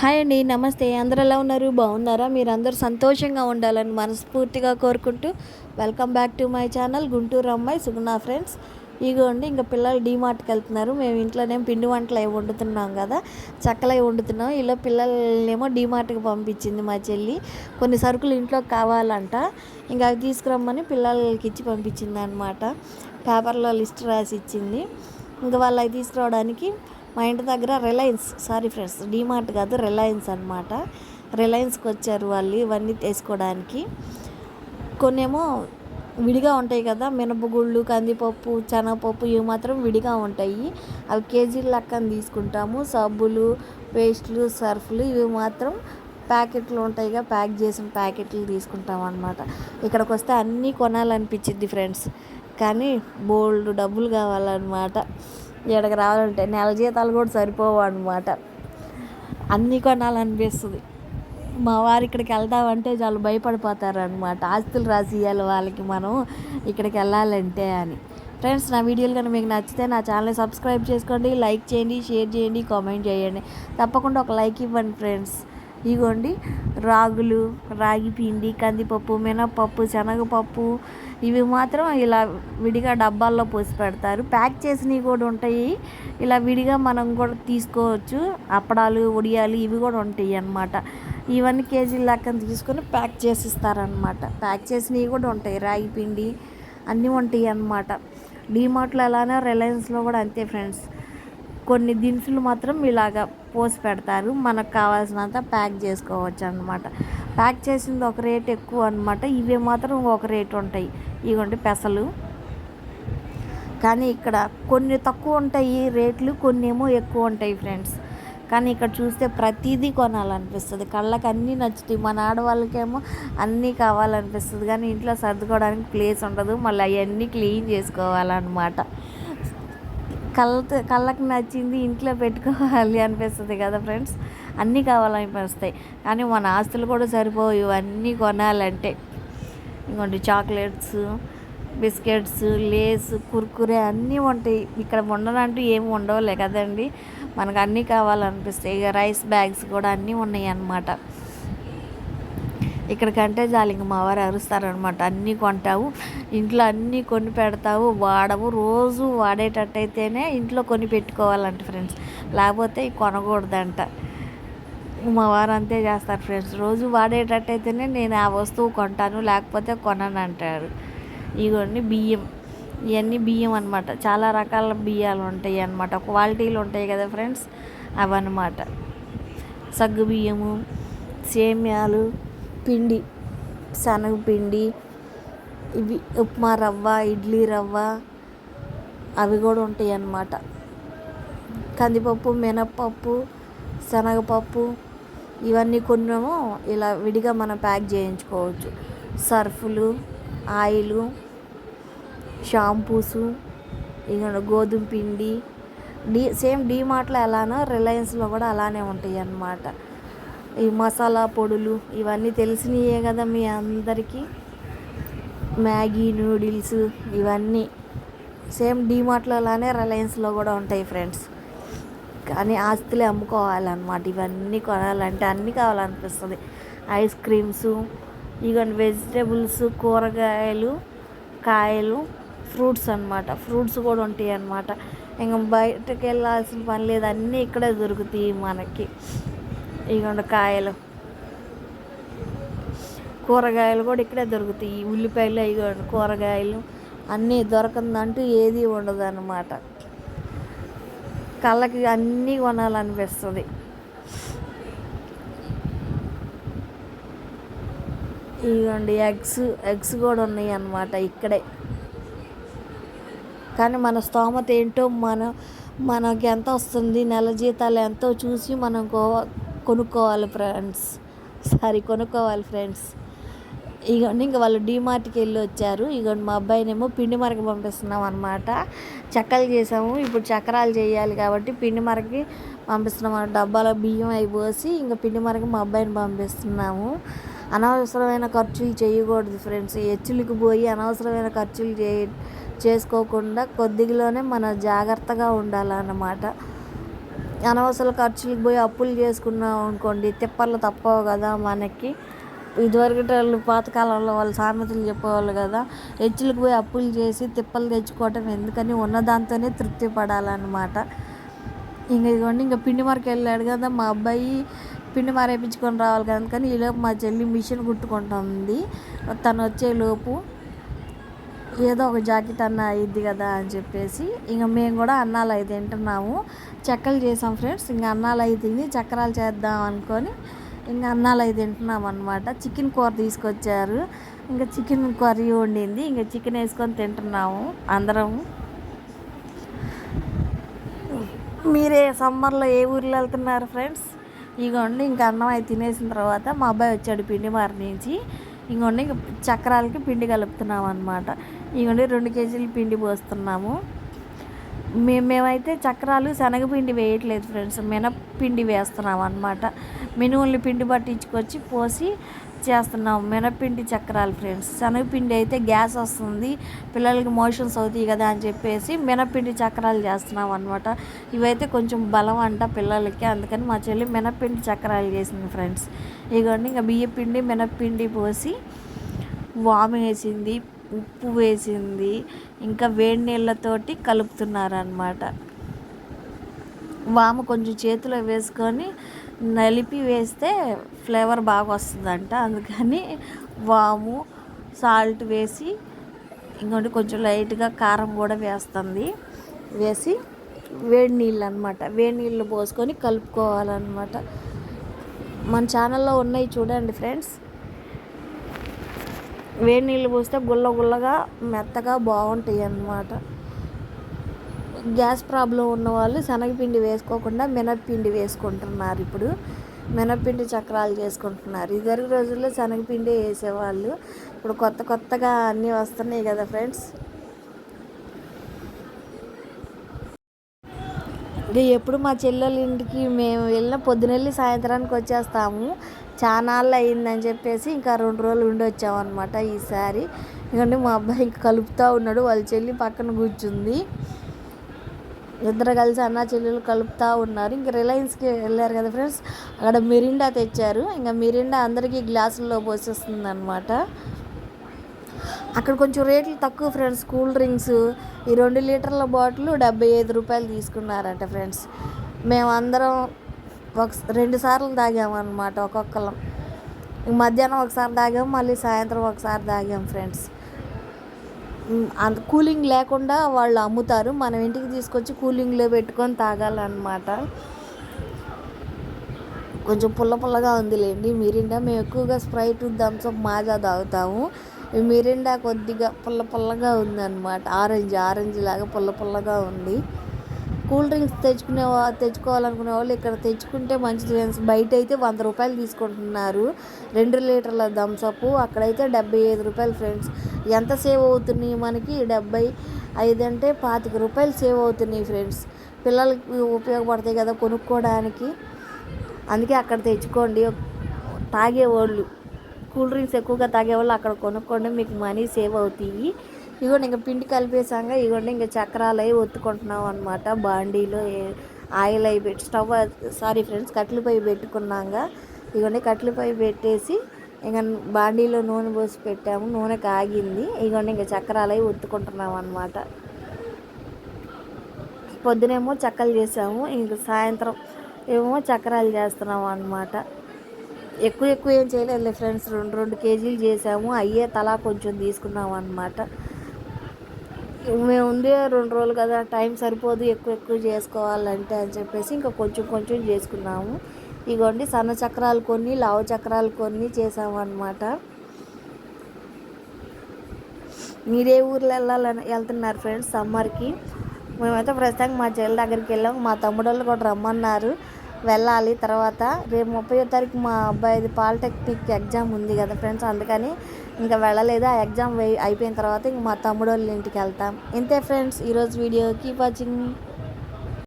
Hi అండి నమస్తే. అందరు ఎలా ఉన్నారు? బాగున్నారా? మీరందరూ సంతోషంగా ఉండాలని మనస్ఫూర్తిగా కోరుకుంటూ welcome back to my channel Guntur అమ్మాయి సుగుణ ఫ్రెండ్స్. ఇగోండి ఇంకా పిల్లలు డీమార్ట్కి వెళ్తున్నారు. మేము ఇంట్లోనే పిండి వంటలు అవి వండుతున్నాం కదా చక్కలు అవి వండుతున్నాం. ఇలా పిల్లలనేమో డీమార్ట్కి పంపించింది మా చెల్లి. కొన్ని సరుకులు ఇంట్లో కావాలంట. ఇంకా అవి తీసుకురమ్మని పిల్లలకి ఇచ్చి పంపించింది అనమాట పేపర్లో లిస్ట్ రాసి ఇచ్చింది. ఇంకా వాళ్ళు అవి తీసుకురావడానికి మా ఇంటి దగ్గర రిలయన్స్ సారీ ఫ్రెండ్స్ డీమార్ట్ కాదు రిలయన్స్ అనమాట రిలయన్స్కి వచ్చారు వాళ్ళు ఇవన్నీ తీసుకోవడానికి కొన్నేమో విడిగా ఉంటాయి కదా మినపగుళ్ళు కందిపప్పు శనగపప్పు ఇవి మాత్రం విడిగా ఉంటాయి. అవి కేజీల లెక్కన తీసుకుంటాము. సబ్బులు పేస్ట్లు సర్ఫ్లు ఇవి మాత్రం ప్యాకెట్లు ఉంటాయిగా ప్యాక్ చేసిన ప్యాకెట్లు తీసుకుంటాం అనమాట ఇక్కడికి వస్తే అన్నీ కొనాలనిపించింది ఫ్రెండ్స్ కానీ బోల్డ్ డబ్బులు కావాలన్నమాట. ఇక్కడికి రావాలంటే నెల జీతాలు కూడా సరిపోవు అనమాట అన్నీ కొనాలనిపిస్తుంది. మా వారు ఇక్కడికి వెళ్దామంటే చాలా భయపడిపోతారనమాట ఆస్తులు రాసి ఇవ్వాలి వాళ్ళకి మనం ఇక్కడికి వెళ్ళాలంటే అని. ఫ్రెండ్స్ నా వీడియోలు కానీ మీకు నచ్చితే నా ఛానల్ని సబ్స్క్రైబ్ చేసుకోండి లైక్ చేయండి షేర్ చేయండి కామెంట్ చేయండి. తప్పకుండా ఒక లైక్ ఇవ్వండి ఫ్రెండ్స్. ఇగోండి రాగులు రాగి పిండి కందిపప్పు మినపప్పు శనగపప్పు ఇవి మాత్రం ఇలా విడిగా డబ్బాల్లో పోసి పెడతారు. ప్యాక్ చేసినవి కూడా ఉంటాయి. ఇలా విడిగా మనం కూడా తీసుకోవచ్చు. అప్పడాలు ఉడియాలు ఇవి కూడా ఉంటాయి అన్నమాట. ఇవన్నీ కేజీల లెక్కన తీసుకొని ప్యాక్ చేసి ఇస్తారనమాట ప్యాక్ చేసినవి కూడా ఉంటాయి. రాగి పిండి అన్నీ ఉంటాయి అన్నమాట. డీమార్ట్లో అలానే రిలయన్స్లో కూడా అంతే ఫ్రెండ్స్. కొన్ని దినుసులు మాత్రం ఇలాగ పోసి పెడతారు. మనకు కావాల్సినంత ప్యాక్ చేసుకోవచ్చు అనమాట ప్యాక్ చేసింది ఒక రేట్ ఎక్కువ అనమాట ఇవి మాత్రం ఒక రేట్ ఉంటాయి. ఇవ్వండి పెసలు. కానీ ఇక్కడ కొన్ని తక్కువ ఉంటాయి రేట్లు కొన్ని ఏమో ఎక్కువ ఉంటాయి ఫ్రెండ్స్. కానీ ఇక్కడ చూస్తే ప్రతిదీ కొనాలనిపిస్తుంది. కళ్ళకి అన్నీ నచ్చుతాయి. మన ఆడవాళ్ళకేమో అన్నీ కావాలనిపిస్తుంది. కానీ ఇంట్లో సర్దుకోవడానికి ప్లేస్ ఉండదు. మళ్ళీ అవన్నీ క్లీన్ చేసుకోవాలన్నమాట. కళ్ళతో కళ్ళకు నచ్చింది ఇంట్లో పెట్టుకోవాలి అనిపిస్తుంది కదా ఫ్రెండ్స్? అన్నీ కావాలనిపిస్తాయి. కానీ మన ఆస్తులు కూడా సరిపోవు. ఇవన్నీ కొనాలంటే. ఇంకోటి చాక్లెట్స్ బిస్కెట్స్ లేస్ కుర్కురే అన్నీ ఉంటాయి. ఇక్కడ ఉండనంటూ ఏమి ఉండవులే కదండి? మనకు అన్నీ కావాలనిపిస్తాయి. ఇక రైస్ బ్యాగ్స్ కూడా అన్నీ ఉన్నాయి అన్నమాట ఇక్కడికంటే చాలు ఇంక మా వారు అరుస్తారనమాట. అన్నీ కొంటావు ఇంట్లో అన్నీ కొని పెడతావు వాడవు. రోజు వాడేటట్టయితేనే ఇంట్లో కొని పెట్టుకోవాలంట ఫ్రెండ్స్. లేకపోతే కొనకూడదంట. మా వారు అంతే చేస్తారు ఫ్రెండ్స్. రోజు వాడేటట్టయితేనే నేను ఆ వస్తువు కొంటాను లేకపోతే కొనను అంటారు ఇవన్నీ బియ్యం. ఇవన్నీ బియ్యం అనమాట. చాలా రకాల బియ్యాలు ఉంటాయి అన్నమాట క్వాలిటీలు ఉంటాయి కదా ఫ్రెండ్స్ అవన్నమాట. సగ్గు బియ్యము సేమ్యాలు పిండి శనగపిండి ఇవి ఉప్మా రవ్వ ఇడ్లీ రవ్వ అవి కూడా ఉంటాయి అన్నమాట. కందిపప్పు మినప్పప్పు శనగపప్పు ఇవన్నీ కొన్నామో ఇలా విడిగా మనం ప్యాక్ చేయించుకోవచ్చు. సర్ఫులు ఆయిలు షాంపూసు ఇక గోధుమ పిండి డీ సేమ్ డీమార్ట్లో ఎలానో రిలయన్స్లో కూడా అలానే ఉంటాయి అన్నమాట. ఈ మసాలా పొడులు ఇవన్నీ తెలిసినయే కదా మీ అందరికీ. మ్యాగీ నూడిల్స్ ఇవన్నీ. సేమ్ డీమార్ట్లలానే రిలయన్స్లో కూడా ఉంటాయి ఫ్రెండ్స్. కానీ ఆస్తులే అమ్ముకోవాలన్నమాట. ఇవన్నీ కొనాలంటే అన్నీ కావాలనిపిస్తుంది. ఐస్ క్రీమ్స్ ఇవన్నీ వెజిటేబుల్స్ కూరగాయలు కాయలు ఫ్రూట్స్ అనమాట ఫ్రూట్స్ కూడా ఉంటాయి అన్నమాట ఇంకా బయటకు వెళ్ళాల్సిన పని లేదు. అన్నీ ఇక్కడే దొరుకుతాయి మనకి. ఇగోండి కాయలు. కూరగాయలు కూడా ఇక్కడే దొరుకుతాయి. ఈ ఉల్లిపాయలు ఇగోండి కూరగాయలు అన్నీ దొరకందంటూ ఏది ఉండదు అన్నమాట కళ్ళకి అన్నీ కొనాలనిపిస్తుంది. ఇదిగోండి ఎగ్స్ ఎగ్స్ కూడా ఉన్నాయి అన్నమాట ఇక్కడే. కానీ మన స్తోమత ఏంటో మన మనకి ఎంత వస్తుంది నెల జీతాలు ఎంతో చూసి మనం కో కొనుక్కోవాలి ఫ్రెండ్స్. సారీ కొనుక్కోవాలి ఫ్రెండ్స్. ఇగోండి ఇంక వాళ్ళు డీమార్ట్కి వెళ్ళి వచ్చారు. ఇగోండి మా అబ్బాయినేమో పిండి మరక పంపిస్తున్నాం అనమాట చక్కలు చేసాము. ఇప్పుడు చక్రాలు చేయాలి కాబట్టి పిండి మరకి పంపిస్తున్నాం డబ్బాలో బియ్యం అవి పోసి ఇంకా పిండి మరకి మా అబ్బాయిని పంపిస్తున్నాము. అనవసరమైన ఖర్చులు చేయకూడదు ఫ్రెండ్స్. హెచ్చులకు పోయి అనవసరమైన ఖర్చులు చే చేసుకోకుండా కొద్దిగానే మన జాగ్రత్తగా ఉండాలన్నమాట. అనవసర ఖర్చులకు పోయి అప్పులు చేసుకున్నాం అనుకోండి తిప్పలు తప్పవు కదా మనకి. ఇదివరకు వాళ్ళు పాతకాలంలో వాళ్ళు సామెతలు చెప్పేవాళ్ళు కదా హెచ్చులకు పోయి అప్పులు చేసి తిప్పలు తెచ్చుకోవటం ఎందుకని ఉన్న దాంతోనే తృప్తి పడాలన్నమాట. ఇంకా ఇదిగోండి ఇంకా పిండి మరకు వెళ్ళాడు కదా మా అబ్బాయి పిండి మరేపించుకొని రావాలి కదా అందుకని ఈలోపు మా చెల్లి మిషన్ కుట్టుకుంటుంది. తను వచ్చే లోపు ఏదో ఒక జాకెట్ అన్న అయ్యిద్ది కదా అని చెప్పేసి ఇంక మేము కూడా అన్నాలు అవి తింటున్నాము చెక్కలు చేసాం ఫ్రెండ్స్ ఇంకా అన్నాలు అవి తిని చక్రాలు చేద్దాం అనుకొని ఇంకా అన్నాలు అవి తింటున్నాం అనమాట చికెన్ కూర తీసుకొచ్చారు. ఇంకా చికెన్ కర్రీ వండింది. ఇంకా చికెన్ వేసుకొని తింటున్నాము అందరము మీరే సమ్మర్లో ఏ ఊర్లో వెళ్తున్నారు ఫ్రెండ్స్? ఇగోండి ఇంకా అన్నం అయి తినేసిన తర్వాత మా అబ్బాయి వచ్చాడు పిండి మారి నుంచి ఇంకోండి ఇంక చక్రాలకి పిండి కలుపుతున్నాం అనమాట ఇగోండి రెండు కేజీలు పిండి పోస్తున్నాము. మేము మేమైతే చక్రాలు శనగపిండి వేయట్లేదు ఫ్రెండ్స్. మినప్పిండి వేస్తున్నాం అనమాట మినుముల్ని పిండి పట్టించుకొచ్చి పోసి చేస్తున్నాం మినపిండి చక్రాలు ఫ్రెండ్స్. శనగపిండి అయితే గ్యాస్ వస్తుంది. పిల్లలకి మోషన్స్ అవుతాయి కదా అని చెప్పేసి మినపిండి చక్రాలు చేస్తున్నాం అనమాట ఇవైతే కొంచెం బలం అంట పిల్లలకి. అందుకని మా చెల్లి మినపిండి చక్రాలు చేసింది ఫ్రెండ్స్. ఇదిగోండి ఇంకా బియ్యపిండి మినపిండి పోసి వాము వేసింది. ఉప్పు వేసింది. ఇంకా వేడి నీళ్ళతోటి కలుపుతున్నారనమాట వాము కొంచెం చేతిలో వేసుకొని నలిపి వేస్తే ఫ్లేవర్ బాగా వస్తుందంట. అందుకని వాము సాల్ట్ వేసి ఇంకోటి కొంచెం లైట్గా కారం కూడా వేస్తుంది. వేసి వేడి నీళ్ళు అనమాట వేడి నీళ్ళు పోసుకొని కలుపుకోవాలన్నమాట. మన ఛానల్లో ఉన్నాయి చూడండి ఫ్రెండ్స్. వేడి నీళ్ళు పోస్తే గుల్ల గుల్లగా మెత్తగా బాగుంటాయి అన్నమాట. గ్యాస్ ప్రాబ్లం ఉన్న వాళ్ళు శనగపిండి వేసుకోకుండా మినప్పిండి వేసుకుంటున్నారు ఇప్పుడు. మినప్పిండి చక్రాలు చేసుకుంటున్నారు. ఇదివరకు రోజుల్లో శనగపిండి వేసేవాళ్ళు. ఇప్పుడు కొత్త కొత్తగా అన్నీ వస్తున్నాయి కదా ఫ్రెండ్స్. ఇక ఎప్పుడు మా చెల్లెళ్ళ ఇంటికి మేము వెళ్ళిన పొద్దునెళ్ళి సాయంత్రానికి వచ్చేస్తాము. చానాళ్ళు అయిందని చెప్పేసి ఇంకా రెండు రోజులు ఉండి వచ్చామన్నమాట ఈసారి ఎందుకంటే మా అబ్బాయి ఇంకా కలుపుతూ ఉన్నాడు వాళ్ళ చెల్లి పక్కన కూర్చుంది. ఇద్దరు కలిసి అన్న చెల్లెలు కలుపుతూ ఉన్నారు. ఇంకా రిలయన్స్కి వెళ్ళారు కదా ఫ్రెండ్స్ అక్కడ మిరిండా తెచ్చారు. ఇంకా మిరిండా అందరికీ గ్లాసుల్లో పోసేస్తుంది అనమాట అక్కడ కొంచెం రేట్లు తక్కువ ఫ్రెండ్స్ కూల్ డ్రింక్స్ ఈ రెండు లీటర్ల బాటిల్ డెబ్బై ఐదు రూపాయలు తీసుకున్నారంట ఫ్రెండ్స్ మేమందరం ఒక రెండు సార్లు తాగామన్నమాట ఒక్కొక్కరం మధ్యాహ్నం ఒకసారి తాగాము మళ్ళీ సాయంత్రం ఒకసారి తాగాం ఫ్రెండ్స్. అంత కూలింగ్ లేకుండా వాళ్ళు అమ్ముతారు. మనం ఇంటికి తీసుకొచ్చి కూలింగ్లో పెట్టుకొని తాగాలన్నమాట. కొంచెం పుల్ల పుల్లగా ఉందిలేండి. మిరిండా మేము ఎక్కువగా స్ప్రైట్ థమ్స్అప్ మాజా తాగుతాము. మిరిండా కొద్దిగా పుల్ల పుల్లగా ఉందన్నమాట. ఆరెంజ్ ఆరెంజ్ లాగా పుల్ల పుల్లగా ఉంది. కూల్ డ్రింక్స్ తెచ్చుకునే తెచ్చుకోవాలనుకునే వాళ్ళు ఇక్కడ తెచ్చుకుంటే మంచిది ఫ్రెండ్స్. బయట అయితే వంద రూపాయలు తీసుకుంటున్నారు. రెండు లీటర్ల థమ్సప్ అక్కడైతే డెబ్బై ఐదు రూపాయలు ఫ్రెండ్స్. ఎంత సేవ్ అవుతున్నాయి మనకి? డెబ్బై ఐదు అంటే పాతిక రూపాయలు సేవ్ అవుతున్నాయి ఫ్రెండ్స్. పిల్లలకి ఉపయోగపడతాయి కదా కొనుక్కోవడానికి అందుకే అక్కడ తెచ్చుకోండి. తాగేవాళ్ళు. కూల్ డ్రింక్స్ ఎక్కువగా తాగేవాళ్ళు అక్కడ కొనుక్కోండి. మీకు మనీ సేవ్ అవుతాయి. ఇగోండి ఇంకా పిండి కలిపేసాక ఇగోండి ఇంకా చక్రాలు అవి ఒత్తుకుంటున్నాం అనమాట బాండీలో ఆయిల్ అవి పెట్టి స్టవ్ సారీ ఫ్రెండ్స్ కట్టెలపై పెట్టుకున్నాక ఇగోండి కట్టెలపై పెట్టేసి ఇంకా బాండీలో నూనె పోసి పెట్టాము. నూనె కాగింది. ఇగోండి ఇంకా చక్రాలు అవి ఒత్తుకుంటున్నాం అనమాట పొద్దునేమో చక్కలు చేసాము. ఇంక సాయంత్రం ఏమో చక్రాలు చేస్తున్నాము అనమాట ఎక్కువ ఎక్కువ ఏం చేయలేదు ఫ్రెండ్స్. రెండు రెండు కేజీలు చేసాము. అయ్యే తలా కొంచెం తీసుకున్నాం అనమాట మేము ఉంది రెండు రోజులు కదా టైం సరిపోదు ఎక్కువ ఎక్కువ చేసుకోవాలంటే అని చెప్పేసి ఇంకా కొంచెం కొంచెం చేసుకున్నాము. ఇగోండి సన్న చక్రాలు కొన్ని లావు చక్రాలు కొన్ని చేసామన్నమాట. మీరే ఊర్లో వెళ్ళాలని వెళ్తున్నారు ఫ్రెండ్స్ సమ్మర్కి. మేమైతే ప్రస్తుతానికి మా చెల్లి దగ్గరికి వెళ్ళాము మా తమ్ముడు వాళ్ళు కూడా రమ్మన్నారు. వెళ్ళాలి. తర్వాత రేపు ముప్పై తారీఖు మా అబ్బాయిది పాలిటెక్నిక్ ఎగ్జామ్ ఉంది కదా ఫ్రెండ్స్ అందుకని ఇంకా వెళ్ళలేదు. ఆ ఎగ్జామ్ అయిపోయిన తర్వాత ఇంక మా తమ్ముడు వాళ్ళ ఇంటికి వెళ్తాం. ఇంతే ఫ్రెండ్స్ ఈరోజు వీడియో. Keep watching.